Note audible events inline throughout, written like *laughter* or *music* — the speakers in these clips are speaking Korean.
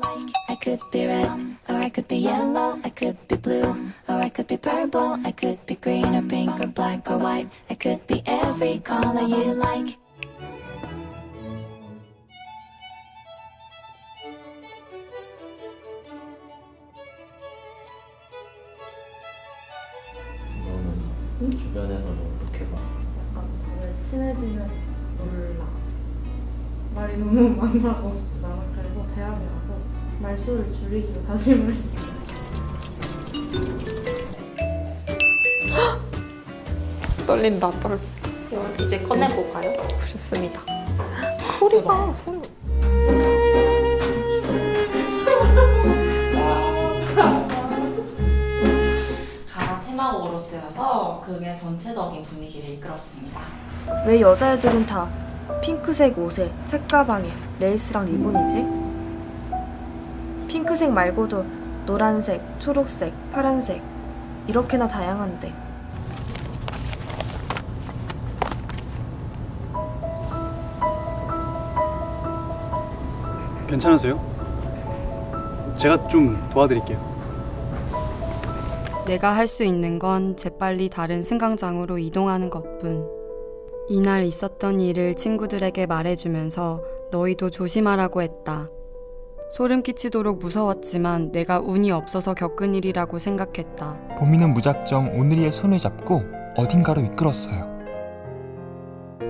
Like I could be red, or I could be yellow, I could be blue, or I could be purple, I could be green or pink or black or white. I could be every color you like. 너는 주변에서는 어떻게 봐? 약간 다들 친해지면 몰라. 말이 너무 많다고 나는 그래서 대학이라서 *laughs* 말수를 줄이기로 다짐을 했어. 떨린다 떨. 이제 꺼내볼까요? 좋습니다. 소리가 소리. 가사 테마곡으로 쓰여서 그의 전체적인 분위기를 이끌었습니다. 왜 여자애들은 다 핑크색 옷에 책가방에 레이스랑 리본이지? 핑크색 말고도 노란색, 초록색, 파란색 이렇게나 다양한데 괜찮으세요? 제가 좀 도와드릴게요. 내가 할 수 있는 건 재빨리 다른 승강장으로 이동하는 것뿐. 이날 있었던 일을 친구들에게 말해주면서 너희도 조심하라고 했다. 소름 끼치도록 무서웠지만 내가 운이 없어서 겪은 일이라고 생각했다. 보미는 무작정 오늘이의 손을 잡고 어딘가로 이끌었어요.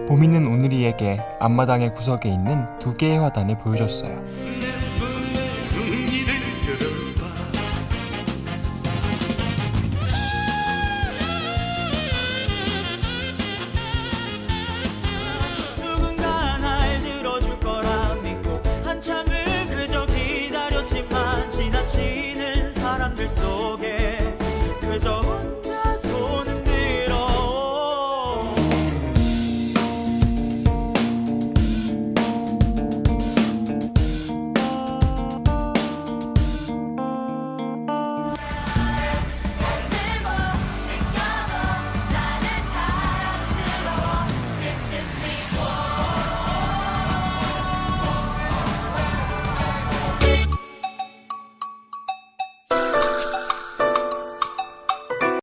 보미는 오늘이에게 앞마당의 구석에 있는 두 개의 화단을 보여줬어요. sogue